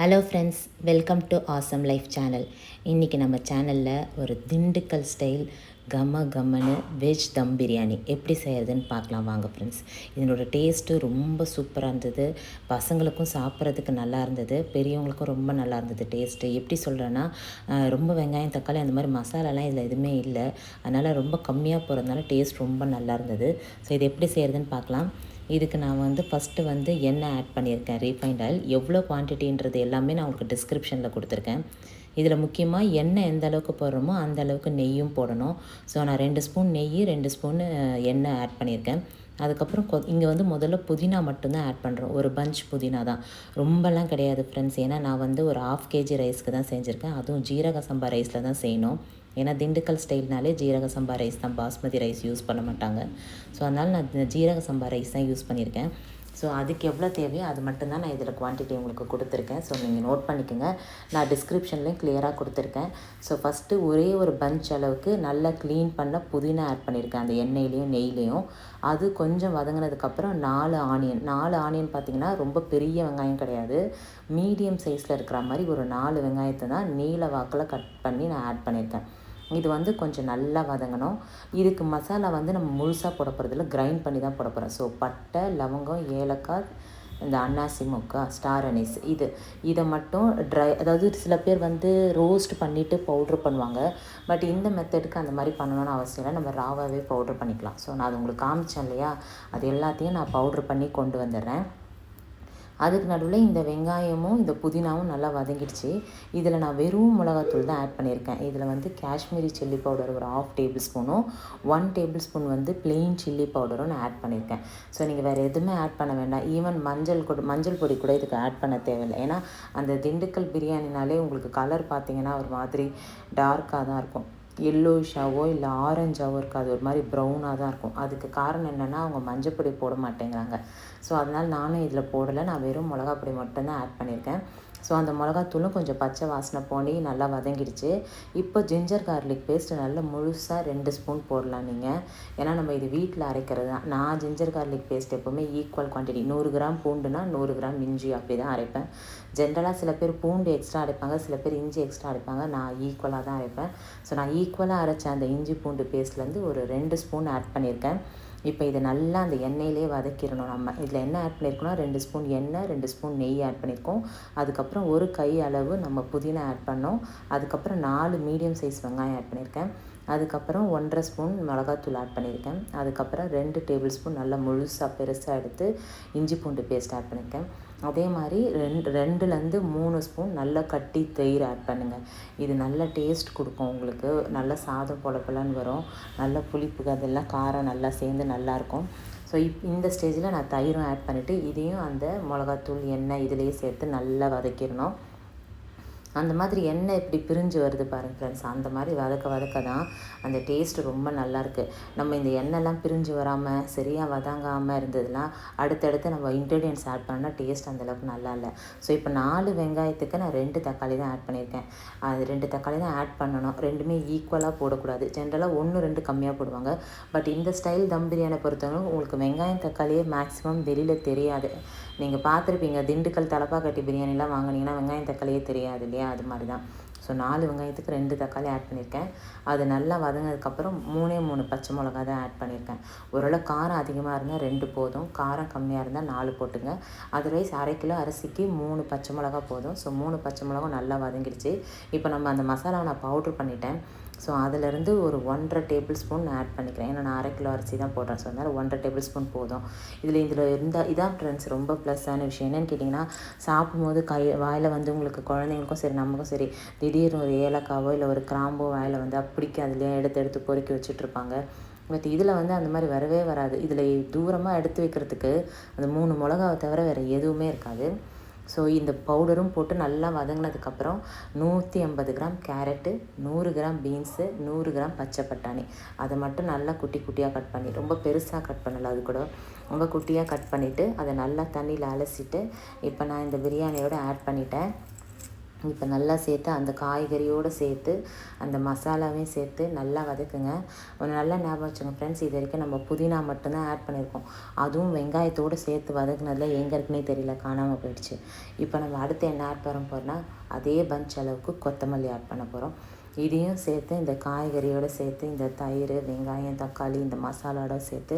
Hello friends welcome to Awesome Life channel இன்றைக்கி நம்ம சேனலில் ஒரு திண்டுக்கல் ஸ்டைல் கம கம்மனு வெஜ் தம் பிரியாணி எப்படி செய்கிறதுன்னு பார்க்கலாம் வாங்க ஃப்ரெண்ட்ஸ் இதனோட டேஸ்ட்டு ரொம்ப சூப்பராக இருந்தது. பசங்களுக்கும் சாப்பிட்றதுக்கு நல்லா இருந்தது. பெரியவங்களுக்கும் ரொம்ப நல்லா இருந்தது டேஸ்ட்டு எப்படி சொல்கிறேன்னா ரொம்ப வெங்காயம் தக்காளி அந்த மாதிரி மசாலாலாம் இதில் எதுவுமே இல்லை. அதனால் ரொம்ப கம்மியாக போகிறதுனால டேஸ்ட் ரொம்ப நல்லா இருந்தது. ஸோ இது எப்படி செய்கிறதுன்னு பார்க்கலாம். இதுக்கு நான் வந்து ஃபஸ்ட்டு வந்து எண்ணெய் ஆட் பண்ணியிருக்கேன்? ரீஃபைண்ட் ஆயில் எவ்வளோ குவான்டிட்டின்றது எல்லாமே நான் உங்களுக்கு டிஸ்கிரிப்ஷனில் கொடுத்துருக்கேன். இதில் முக்கியமாக எண்ணெய் எந்த அளவுக்கு போடுறோமோ அந்த அளவுக்கு நெய்யும் போடணும். ஸோ நான் ரெண்டு ஸ்பூன் நெய் ரெண்டு ஸ்பூன் எண்ணெய் ஆட் பண்ணியிருக்கேன். அதுக்கப்புறம் கொ இங்கே வந்து முதல்ல புதினா மட்டும்தான் ஆட் பண்ணுறோம் ஒரு பஞ்ச் புதினா தான். ரொம்பலாம் கிடையாது ஃப்ரெண்ட்ஸ் ஏன்னா நான் வந்து ஒரு ஆஃப் கேஜி ரைஸ்க்கு தான் செஞ்சுருக்கேன். அதுவும் ஜீரக சம்பா ரைஸில் தான் செய்யணும். ஏன்னா திண்டுக்கல் ஸ்டைல்னாலே ஜீரக சம்பா ரைஸ் தான். பாஸ்மதி ரைஸ் யூஸ் பண்ண மாட்டாங்க. ஸோ அதனால் நான் ஜீரக சம்பா ரைஸ் தான் யூஸ் பண்ணியிருக்கேன். ஸோ அதுக்கு எவ்வளோ தேவையோ அது மட்டும்தான் நான் இதில் குவான்டிட்டி உங்களுக்கு கொடுத்துருக்கேன். ஸோ நீங்கள் நோட் பண்ணிக்கோங்க. நான் டிஸ்கிரிப்ஷன்லேயும் கிளியராக கொடுத்துருக்கேன். ஸோ ஃபஸ்ட்டு ஒரே ஒரு பஞ்ச் அளவுக்கு நல்லா க்ளீன் பண்ண புதினா ஆட் பண்ணியிருக்கேன். அந்த எண்ணெயிலையும் நெய்லேயும். அது கொஞ்சம் வதங்கினதுக்கப்புறம் நாலு ஆனியன் நாலு ஆனியன் பார்த்திங்கன்னா ரொம்ப பெரிய வெங்காயம் கிடையாது. மீடியம் சைஸில் இருக்கிற மாதிரி ஒரு நாலு வெங்காயத்தை தான் நீல வாக்கில் கட் பண்ணி நான் ஆட் பண்ணியிருக்கேன். இது வந்து கொஞ்சம் நல்லா வதங்கணும். இதுக்கு மசாலா வந்து நம்ம முழுசாக போட போகிறதில்ல கிரைண்ட் பண்ணி தான் போட போகிறோம் ஸோ பட்டை லவங்கம் ஏலக்காய் இந்த அன்னாசி முக்கா ஸ்டார் அனீஸ் இது. இதை மட்டும் ட்ரை அதாவது சில பேர் வந்து ரோஸ்ட் பண்ணிவிட்டு பவுட்ரு பண்ணுவாங்க. பட் இந்த மெத்தடுக்கு அந்த மாதிரி பண்ணணும்னு அவசியம் இல்லை. நம்ம ராவாகவே பவுட்ரு பண்ணிக்கலாம். ஸோ நான் அது உங்களுக்கு காமிச்சேன் இல்லையா? அது எல்லாத்தையும் நான் பவுட்ரு பண்ணி கொண்டு வந்துடுறேன். அதுக்கு நடுவில் இந்த வெங்காயமும் இந்த புதினாவும் நல்லா வதங்கிடுச்சு. இதில் நான் வெறும் மிளகாத்தூள் தான் ஆட் பண்ணியிருக்கேன். இதில் வந்து காஷ்மீரி சில்லி பவுடர் ஒரு ஆஃப் டேபிள் ஸ்பூனும் ஒன் டேபிள் ஸ்பூன் வந்து பிளெயின் சில்லி பவுடரும் நான் ஆட் பண்ணியிருக்கேன். ஸோ நீங்கள் வேறு எதுவுமே ஆட் பண்ண வேண்டாம். ஈவன் மஞ்சள் கூட மஞ்சள் பொடி கூட இதுக்கு ஆட் பண்ண தேவையில்லை. ஏன்னா அந்த திண்டுக்கல் பிரியாணினாலே உங்களுக்கு கலர் பார்த்தீங்கன்னா ஒரு மாதிரி டார்க்காக தான் இருக்கும். எல்லோயிஷாவோ இல்லை ஆரஞ்சாவோ இருக்காது. ஒரு மாதிரி ப்ரௌனாக தான் இருக்கும். அதுக்கு காரணம் என்னென்னா அவங்க மஞ்சப்பொடி போட மாட்டேங்கிறாங்க. ஸோ அதனால் நானும் இதில் போடலை. நான் வெறும் மிளகாப்பொடி மட்டும்தான் ஆட் பண்ணியிருக்கேன். ஸோ அந்த மிளகாத்தூளும் கொஞ்சம் பச்சை வாசனை போனி நல்லா வதங்கிடுச்சு. இப்போ ஜிஞ்சர் கார்லிக் பேஸ்ட் நல்லா முழுசாக ரெண்டு ஸ்பூன் போடலாம் நீங்கள் ஏன்னா நம்ம இது வீட்டில் அரைக்கிறது தான். நான் ஜிஞ்சர் கார்லிக் பேஸ்ட் எப்போவுமே ஈக்குவல் குவான்டிட்டி நூறு கிராம் பூண்டுனா நூறு கிராம் இஞ்சி அப்படி தான் அரைப்பேன். ஜென்ரலாக சில பேர் பூண்டு எக்ஸ்ட்ரா அரைப்பாங்க சில பேர் இஞ்சி எக்ஸ்ட்ரா அரைப்பாங்க. நான் ஈக்குவலாக தான் அரைப்பேன். ஸோ நான் ஈக்குவலாக அரைச்ச அந்த இஞ்சி பூண்டு பேஸ்ட்லேருந்து ஒரு ரெண்டு ஸ்பூன் ஆட் பண்ணியிருக்கேன். இப்போ இதை நல்லா அந்த எண்ணெயிலே வதக்கிடணும். நம்ம இதில் என்ன ஆட் பண்ணியிருக்கோம்னா ரெண்டு ஸ்பூன் எண்ணெய் ரெண்டு ஸ்பூன் நெய் ஆட் பண்ணியிருக்கோம். அதுக்கப்புறம் ஒரு கை அளவு நம்ம புதினா ஆட் பண்ணோம். அதுக்கப்புறம் நாலு மீடியம் சைஸ் வெங்காயம் ஆட் பண்ணியிருக்கேன். அதுக்கப்புறம் ஒன்றரை ஸ்பூன் மிளகாத்தூள் ஆட் பண்ணியிருக்கேன். அதுக்கப்புறம் ரெண்டு டேபிள் ஸ்பூன் நல்லா முழுசாக பெருசாக எடுத்து இஞ்சி பூண்டு பேஸ்ட் ஆட் பண்ணியிருக்கேன். அதே மாதிரி ரெண்டு ரெண்டுலேருந்து மூணு ஸ்பூன் நல்லா கட்டி தயிர் ஆட் பண்ணுங்கள் இது நல்ல டேஸ்ட் கொடுக்கும் உங்களுக்கு. நல்லா சாதம் பொல வரும். நல்லா புளிப்பு அதெல்லாம் காரம் நல்லா சேர்ந்து நல்லாயிருக்கும் ஸோ இப் இந்த ஸ்டேஜில் நான் தயிரும் ஆட் பண்ணிவிட்டு இதையும் அந்த மிளகாத்தூள் எண்ணெய் இதிலேயே சேர்த்து நல்லா வதக்கிடணும். அந்த மாதிரி எண்ணெய் இப்படி பிரிஞ்சு வருது பாருங்க ஃப்ரெண்ட்ஸ் அந்த மாதிரி வதக்க வதக்க தான் அந்த டேஸ்ட்டு ரொம்ப நல்லாயிருக்கு நம்ம இந்த எண்ணெய்லாம் பிரிஞ்சு வராமல் சரியாக வதங்காமல் இருந்ததுன்னா அடுத்தடுத்து நம்ம இன்க்ரீடியன்ஸ் ஆட் பண்ணால் டேஸ்ட் அந்தளவுக்கு நல்லா இல்லை. ஸோ இப்போ நாலு வெங்காயத்துக்கு நான் ரெண்டு தக்காளி தான் ஆட் பண்ணியிருக்கேன். அது ரெண்டு தக்காளி தான் ஆட் பண்ணணும். ரெண்டுமே ஈக்குவலாக போடக்கூடாது. ஜென்ரலாக ஒன்று ரெண்டு கம்மியாக போடுவாங்க. பட் இந்த ஸ்டைல் தம் பிரியாணி பொறுத்தவரைக்கும் உங்களுக்கு வெங்காயம் தக்காளியே மேக்ஸிமம் வெளியில் தெரியாது. நீங்கள் பார்த்துருப்பீங்க திண்டுக்கல் தலப்பா கட்டி பிரியாணிலாம் வாங்கினீங்கன்னா வெங்காயம் தக்காளியே தெரியாது இல்லையா அது மாதிரி தான் ஸோ நாலு வெங்காயத்துக்கு ரெண்டு தக்காளி ஆட் பண்ணியிருக்கேன் அது நல்லா வதங்கினதுக்கப்புறம் மூணே மூணு பச்சை மிளகா தான் ஆட் பண்ணியிருக்கேன் ஓரளவு காரம் அதிகமாக இருந்தால் ரெண்டு போதும். காரம் கம்மியாக இருந்தால் நாலு போட்டுங்க. அதர்வைஸ் அரை கிலோ அரிசிக்கு மூணு பச்சை மிளகா போதும். ஸோ மூணு பச்சை மிளகா நல்லா வதங்கிடுச்சு. இப்போ நம்ம அந்த மசாலாவை நான் பவுட்ரு பண்ணிட்டேன். ஸோ அதிலேருந்து ஒரு ஒன்றரை டேபிள் ஸ்பூன் நான் ஆட் பண்ணிக்கிறேன். ஏன்னா நான் அரை கிலோ அரிசி தான் போடுறேன். ஸோ அதனால் ஒன்றரை டேபிள் ஸ்பூன் போதும். இதில் இதில் இருந்தால் இதான் ஃப்ரெண்ட்ஸ் ரொம்ப ப்ளஸ்ஸான விஷயம். என்னென்னு கேட்டிங்கன்னா சாப்பிடும்போது கை வாயில் வந்து உங்களுக்கு குழந்தைங்களுக்கும் சரி நமக்கும் சரி திடீர்னு ஒரு ஏலக்காவோ இல்லை ஒரு கிராம்போ வாயில் வந்து அப்படிக்கு அதுலேயே எடுத்து எடுத்து பொறுக்கி வச்சுட்ருப்பாங்க. பட் இதில் வந்து அந்த மாதிரி வரவே வராது. இதில் தூரமாக எடுத்து வைக்கிறதுக்கு அந்த மூணு மிளகாவை தவிர வேறு எதுவுமே இருக்காது. ஸோ இந்த பவுடரும் போட்டு நல்லா வதங்கினதுக்கப்புறம் நூற்றி ஐம்பது கிராம் கேரட்டு நூறு கிராம் பீன்ஸு நூறு கிராம் பச்சை பட்டாணி. அதை மட்டும் நல்லா குட்டி குட்டியாக கட் பண்ணி ரொம்ப பெருசாக கட் பண்ணலை அது கூட. ரொம்ப குட்டியாக கட் பண்ணிவிட்டு அதை நல்லா தண்ணியில் அலசிட்டு இப்போ நான் இந்த பிரியாணியோட ஆட் பண்ணிட்டேன். இப்போ நல்லா சேர்த்து அந்த காய்கறியோடு சேர்த்து அந்த மசாலாவையும் சேர்த்து நல்லா வதக்குங்க. ஒன்று நல்லா ஞாபகம் வச்சுங்க ஃப்ரெண்ட்ஸ் இது வரைக்கும் நம்ம புதினா மட்டும்தான் ஆட் பண்ணியிருக்கோம். அதுவும் வெங்காயத்தோடு சேர்த்து வதக்குனதில் எங்கே இருக்குன்னே தெரியல காணாமல் போயிடுச்சு. இப்போ நம்ம அடுத்து என்ன ஆட் பண்ண போகிறோம்னா அதே பஞ்ச் அளவுக்கு கொத்தமல்லி ஆட் பண்ண போகிறோம் இதையும் சேர்த்து இந்த காய்கறியோடு சேர்த்து இந்த தயிர் வெங்காயம் தக்காளி இந்த மசாலாவோட சேர்த்து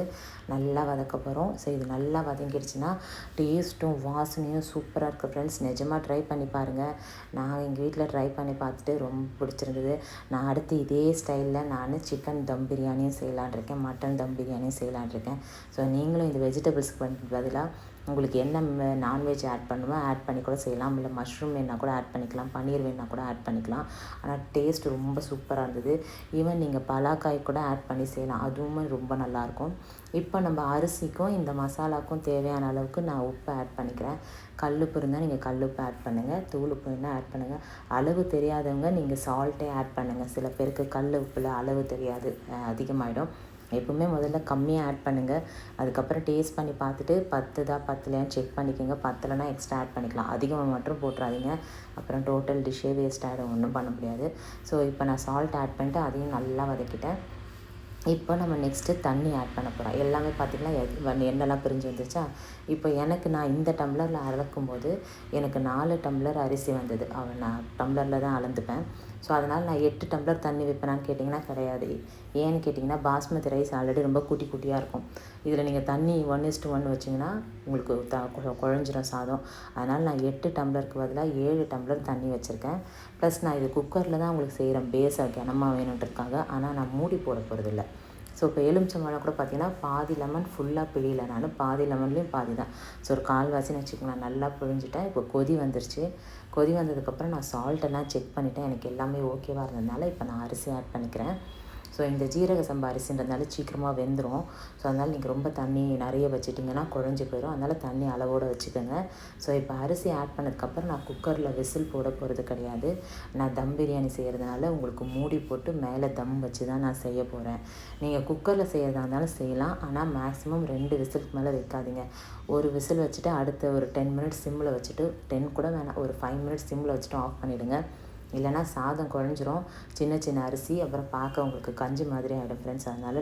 நல்லா வதக்க போகிறோம் ஸோ இது நல்லா வதங்கிடுச்சுன்னா டேஸ்ட்டும் வாசனையும் சூப்பராக இருக்குது ஃப்ரெண்ட்ஸ் நிஜமாக ட்ரை பண்ணி பாருங்கள் நான் எங்கள் வீட்டில் ட்ரை பண்ணி பார்த்துட்டு ரொம்ப பிடிச்சிருந்தது. நான் அடுத்து இதே ஸ்டைலில் நான் சிக்கன் தம் பிரியாணியும் செய்யலான் இருக்கேன். மட்டன் தம் பிரியாணியும் செய்யலான் இருக்கேன். ஸோ நீங்களும் இந்த வெஜிடபிள்ஸ்க்கு பதிலாக உங்களுக்கு என்ன நான்வெஜ் ஆட் பண்ணுமோ ஆட் பண்ணி கூட செய்யலாம். இல்லை மஷ்ரூம் வேணால் கூட ஆட் பண்ணிக்கலாம். பன்னீர் வேணால் கூட ஆட் பண்ணிக்கலாம். ஆனால் டேஸ்ட் ரொம்ப சூப்பராக இருந்தது. ஈவன் நீங்கள் பலாக்காய் கூட ஆட் பண்ணி செய்யலாம். அதுவுமே ரொம்ப நல்லாயிருக்கும். இப்போ நம்ம அரிசிக்கும் இந்த மசாலாக்கும் தேவையான அளவுக்கு நான் உப்பு ஆட் பண்ணிக்கிறேன். கல்லுப்பு இருந்தால் நீங்கள் கல்லுப்பு ஆட் பண்ணுங்கள் தூள் உப்பு இருந்தால் ஆட் பண்ணுங்கள் அளவு தெரியாதவங்க நீங்கள் சால்ட்டே ஆட் பண்ணுங்கள் சில பேருக்கு கல் உப்பில் அளவு தெரியாது. அதிகமாகிடும் எப்பவுமே முதல்ல கம்மியாக ஆட் பண்ணுங்கள் அதுக்கப்புறம் டேஸ்ட் பண்ணி பார்த்துட்டு பத்துதா பத்தலையான்னு செக் பண்ணிக்கோங்க. பத்தலைன்னா எக்ஸ்ட்ரா ஆட் பண்ணிக்கலாம். அதிகமாக மட்டும் போட்டுறாதீங்க. அப்புறம் டோட்டல் டிஷ்ஷே வேஸ்ட் ஆகிடும் ஒன்றும் பண்ண முடியாது. ஸோ இப்போ நான் சால்ட் ஆட் பண்ணிட்டு அதையும் நல்லா வதக்கிட்டேன். இப்போ நம்ம நெக்ஸ்ட்டு தண்ணி ஆட் பண்ண போகிறோம் எல்லாமே பார்த்திங்கன்னா எண்ணெய்லாம் பிரிஞ்சு வந்துச்சா இப்போ எனக்கு நான் இந்த டம்ளரில் அளக்கும் போது எனக்கு நாலு டம்ளர் அரிசி வந்தது. அவன் நான் டம்ளரில் தான் அளந்துப்பேன். ஸோ அதனால் நான் எட்டு டம்ளர் தண்ணி வைப்பேனான்னு கேட்டிங்கன்னா கிடையாது. ஏன்னு கேட்டிங்கன்னா பாஸ்மதி ரைஸ் ஆல்ரெடி ரொம்ப குட்டி குட்டியாக இருக்கும். இதில் நீங்கள் தண்ணி ஒன் இஸ்ட் ஒன் வச்சிங்கன்னா உங்களுக்கு த குழஞ்சிரும் சாதம். அதனால் நான் எட்டு டம்ளருக்கு பதிலாக ஏழு டம்ளர் தண்ணி வச்சுருக்கேன். ப்ளஸ் நான் இது குக்கரில் தான் உங்களுக்கு செய்கிறேன் பேஸாக கனமாக வேணுன்ட்டுருக்காங்க ஆனால் நான் மூடி போட போகிறதில்ல ஸோ இப்போ எலுமிச்சம்பழம் கூட பார்த்தீங்கன்னா பாதி லெமன் ஃபுல்லாக பிழியல நான் பாதி லெமன்லேயும் பாதி தான். ஸோ ஒரு கால்வாசின்னு வச்சுக்கலாம் நல்லா பிழிஞ்சிட்டேன். இப்போ கொதி வந்துருச்சு. கொதி வந்ததுக்கப்புறம் நான் சால்ட்டெல்லாம் செக் பண்ணிவிட்டேன் எனக்கு எல்லாமே ஓகேவாக இருந்ததுனால இப்போ நான் அரிசி ஆட் பண்ணிக்கிறேன். ஸோ இந்த ஜீரக சம்பா அரிசின்றதுனால சீக்கிரமாக வெந்துடும் ஸோ அதனால் நீங்கள் ரொம்ப தண்ணி நிறைய வச்சுட்டிங்கன்னா குழஞ்சி போயிடும் அதனால் தண்ணி அளவோடு வச்சுக்கோங்க. ஸோ இப்போ அரிசி ஆட் பண்ணதுக்கப்புறம் நான் குக்கரில் விசில் போட போகிறது கிடையாது. நான் தம் பிரியாணி செய்கிறதுனால உங்களுக்கு மூடி போட்டு மேலே தம் வச்சு தான் நான் செய்ய போகிறேன் நீங்கள் குக்கரில் செய்கிறதா இருந்தாலும் செய்யலாம். ஆனால் மேக்ஸிமம் ரெண்டு விசிலுக்கு மேலே வைக்காதீங்க. ஒரு விசில் வச்சுட்டு அடுத்த ஒரு டென் மினிட்ஸ் சிம்மில் வச்சுட்டு டென் கூட வேணாம். ஒரு ஃபைவ் மினிட்ஸ் சிம்மில் வச்சுட்டு ஆஃப் பண்ணிவிடுங்க இல்லைனா சாதம் குழஞ்சிரும். சின்ன சின்ன அரிசி அப்புறம் பார்க்க உங்களுக்கு கஞ்சி மாதிரி ஆகிடும் ஃப்ரெண்ட்ஸ் அதனால்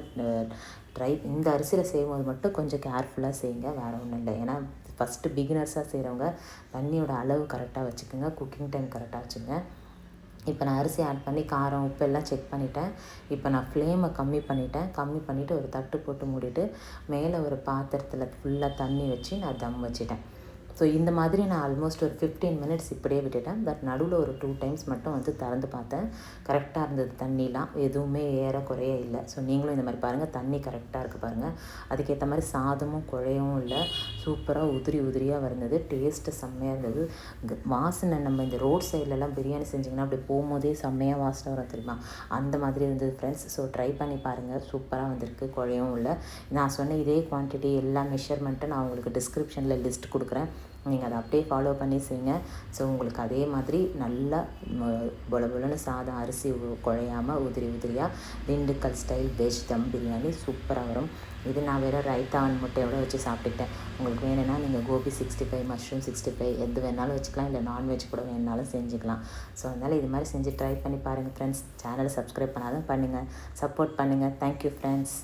ட்ரை இந்த அரிசியில் செய்யும்போது மட்டும் கொஞ்சம் கேர்ஃபுல்லாக செய்யுங்க. வேறு ஒன்றும் இல்லை. ஏன்னா ஃபஸ்ட்டு பிகினர்ஸாக செய்கிறவங்க தண்ணியோட அளவு கரெக்டாக வச்சுக்கோங்க. குக்கிங் டைம் கரெக்டாக வச்சுங்க. இப்போ நான் அரிசி ஆட் பண்ணி காரம் உப்பு எல்லாம் செக் பண்ணிட்டேன். இப்போ நான் ஃப்ளேமை கம்மி பண்ணிட்டேன். கம்மி பண்ணிவிட்டு ஒரு தட்டு போட்டு மூடிட்டு மேலே ஒரு பாத்திரத்தில் ஃபுல்லாக தண்ணி வச்சு நான் தம் வச்சுட்டேன். ஸோ இந்த மாதிரி நான் ஆல்மோஸ்ட் ஒரு ஃபிஃப்டீன் மினிட்ஸ் இப்படியே விட்டுட்டேன். பட் நடுவில் ஒரு டூ டைம்ஸ் மட்டும் வந்து திறந்து பார்த்தேன். கரெக்டாக இருந்தது. தண்ணிலாம் எதுவுமே ஏற குறைய இல்லை. ஸோ நீங்களும் இந்த மாதிரி பாருங்கள் தண்ணி கரெக்டாக இருக்குது பாருங்கள் அதுக்கேற்ற மாதிரி சாதமும் குழையவும் இல்லை. சூப்பராக உதிரி உதிரியாக இருந்தது டேஸ்ட்டு செம்மையாக இருந்தது. வாசனை நம்ம இந்த ரோட் சைட்லலாம் பிரியாணி செஞ்சிங்கன்னா அப்படி போகும்போதே செம்மையாக வாசனை வரும் தெரியுமா? அந்த மாதிரி இருந்தது ஃப்ரெண்ட்ஸ் ஸோ ட்ரை பண்ணி பாருங்கள் சூப்பராக வந்திருக்கு. குழையும் இல்லை. நான் சொன்ன இதே குவான்டிட்டி எல்லா மெஷர்மெண்ட்டும் நான் உங்களுக்கு டிஸ்கிரிப்ஷனில் லிஸ்ட் கொடுக்குறேன். நீங்கள் அதை அப்படியே ஃபாலோ பண்ணி செய்யுங்க. ஸோ உங்களுக்கு அதே மாதிரி நல்லா பொல பொலன்னு சாதம் அரிசி குழையாமல் உதிரி உதிரியாக திண்டுக்கல் ஸ்டைல் வெஜ் தம் பிரியாணி சூப்பராக வரும். இது நான் வேறு ரைத்தான் முட்டையோட வச்சு சாப்பிட்டுட்டேன் உங்களுக்கு வேணும்னா நீங்கள் gobi sixty five mushroom sixty five எது வேணாலும் வச்சுக்கலாம். இல்லை நான்வெஜ் கூட வேணுனாலும் செஞ்சுக்கலாம். ஸோ அதனால் இது மாதிரி செஞ்சு ட்ரை பண்ணி பாருங்கள் ஃப்ரெண்ட்ஸ் சேனலை சப்ஸ்கிரைப் பண்ணாலும் பண்ணுங்கள் சப்போர்ட் பண்ணுங்கள் தேங்க்யூ ஃப்ரெண்ட்ஸ்